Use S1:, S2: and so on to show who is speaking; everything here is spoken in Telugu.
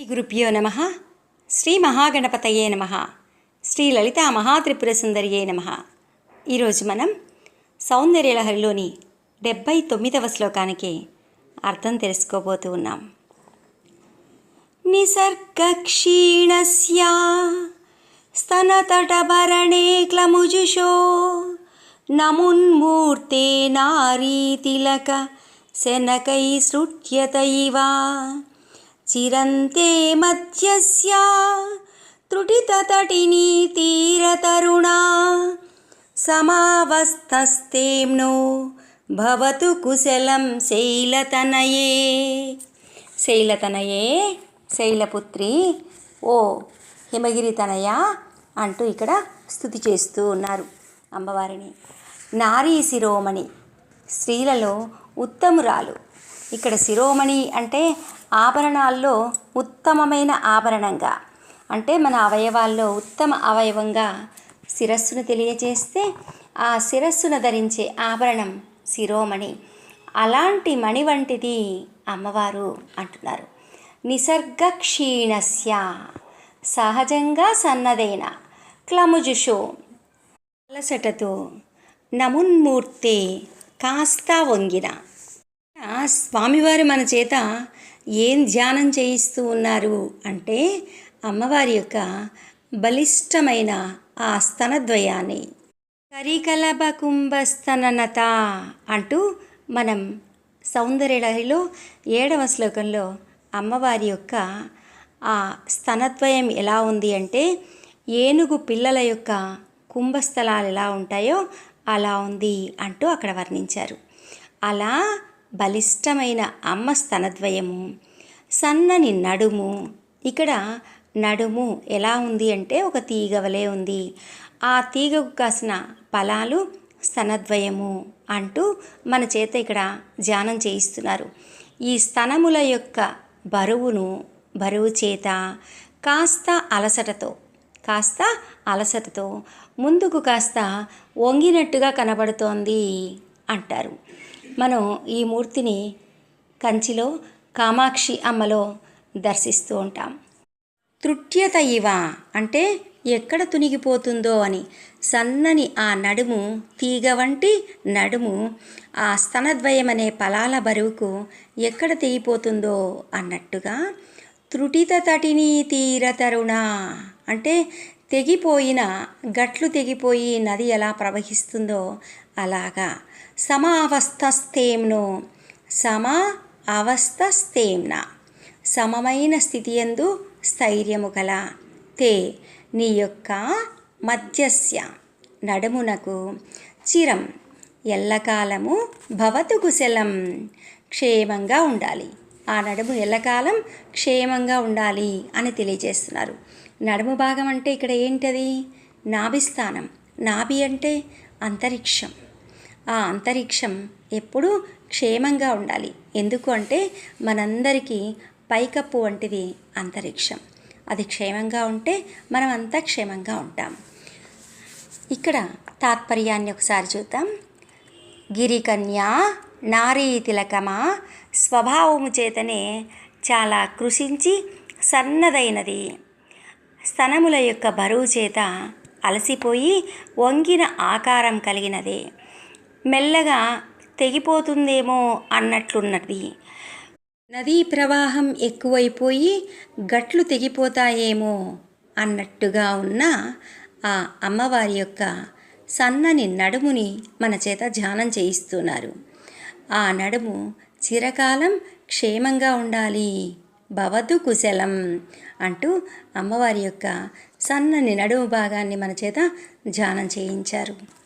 S1: శ్రీ గురుభ్యో నమ. శ్రీ మహాగణపతయే నమ. శ్రీ లలిత మహాత్రిపుర సుందరియే నమ. ఈరోజు మనం సౌందర్యలహరిలోని డెబ్బై తొమ్మిదవ శ్లోకానికి అర్థం తెలుసుకోబోతూ ఉన్నాం. నిసర్గక్షీణస్య స్తనతటభరణే క్లముజుషో నమున్మూర్తే నారీతిలక శనకై సృట్యత ఇవా. చిరంతే మధ్యస్య త్రుటితటిని తీరతరుణా సమావస్థస్తేమ్నో భవతు కుశలం శైలతనయే శైలతనయే శైలపుత్రి ఓ హిమగిరి తనయ అంటూ ఇక్కడ స్థుతి చేస్తూ ఉన్నారు అమ్మవారిని నారీ శిరోమణి స్త్రీలలో ఉత్తమురాలు. ఇక్కడ శిరోమణి అంటే ఆభరణాల్లో ఉత్తమమైన ఆభరణంగా. అంటే మన అవయవాల్లో ఉత్తమ అవయవంగా శిరస్సును తెలియజేస్తే ఆ శిరస్సును ధరించే ఆభరణం శిరోమణి. అలాంటి మణి వంటిది అమ్మవారు అంటున్నారు. నిసర్గ క్షీణస్య సహజంగా సన్నదైన క్లముజుషో అలసటతో నమున్మూర్తే కాస్త వంగిన. స్వామివారు మన చేత ఏం ధ్యానం చేయిస్తూ ఉన్నారు అంటే అమ్మవారి యొక్క బలిష్టమైన ఆ స్తనద్వయాన్ని. కరికలభ కుంభస్తననత అంటూ మనం సౌందర్యలహరిలో ఏడవ శ్లోకంలో అమ్మవారి యొక్క ఆ స్తనద్వయం ఎలా ఉంది అంటే ఏనుగు పిల్లల యొక్క కుంభస్థలాలు ఎలా ఉంటాయో అలా ఉంది అంటూ అక్కడ వర్ణించారు. అలా బలిష్టమైన అమ్మ స్తనద్వయము. సన్నని నడుము. ఇక్కడ నడుము ఎలా ఉంది అంటే ఒక తీగవలే ఉంది. ఆ తీగకు కాసిన ఫలాలు స్తనద్వయము అంటూ మన చేత ఇక్కడ ధ్యానం చేయిస్తున్నారు. ఈ స్తనముల యొక్క బరువును బరువు చేత కాస్త అలసటతో కాస్త అలసటతో ముందుకు కాస్త వంగినట్టుగా కనబడుతోంది అంటారు. మనం ఈ మూర్తిని కంచిలో కామాక్షి అమ్మలో దర్శిస్తూ ఉంటాం. తృట్యత ఇవ అంటే ఎక్కడ తునిగిపోతుందో అని సన్నని ఆ నడుము తీగ వంటి నడుము ఆ స్తనద్వయమనే పలాల ఫలాల బరువుకు ఎక్కడ తెగిపోతుందో అన్నట్టుగా త్రుటిత తటిని తీర తరుణ అంటే తెగిపోయిన గట్లు తెగిపోయి నది ఎలా ప్రవహిస్తుందో అలాగా. సమ అవస్థస్థేమ్ను సమ అవస్థస్థేమ్న సమమైన స్థితి ఎందు స్థైర్యము గల తే నీ యొక్క మధ్యస్య నడుమునకు చిరం. ఎల్లకాలము భవతు కుశలం క్షేమంగా ఉండాలి. ఆ నడుము ఎల్లకాలం క్షేమంగా ఉండాలి అని తెలియజేస్తున్నారు. నడుము భాగం అంటే ఇక్కడ ఏంటది? నాభిస్థానం. నాభి అంటే అంతరిక్షం. ఆ అంతరిక్షం ఎప్పుడూ క్షేమంగా ఉండాలి. ఎందుకు అంటే మనందరికీ పైకప్పు వంటిది అంతరిక్షం. అది క్షేమంగా ఉంటే మనం అంతా క్షేమంగా ఉంటాం. ఇక్కడ తాత్పర్యాన్ని ఒకసారి చూద్దాం. గిరికన్య నారీ తిలకమా స్వభావము చేతనే చాలా కృషించి సన్నదైనది. స్తనముల యొక్క బరువు చేత అలసిపోయి వంగిన ఆకారం కలిగినది. మెల్లగా తెగిపోతుందేమో అన్నట్లున్నది. నదీ ప్రవాహం ఎక్కువైపోయి గట్లు తెగిపోతాయేమో అన్నట్టుగా ఉన్న ఆ అమ్మవారి యొక్క సన్నని నడుముని మన చేత ధ్యానం చేయిస్తున్నారు. ఆ నడుము చిరకాలం క్షేమంగా ఉండాలి. భవతు కుశలం అంటూ అమ్మవారి యొక్క సన్నని నడుము భాగాన్ని మన చేత ధ్యానం చేయించారు.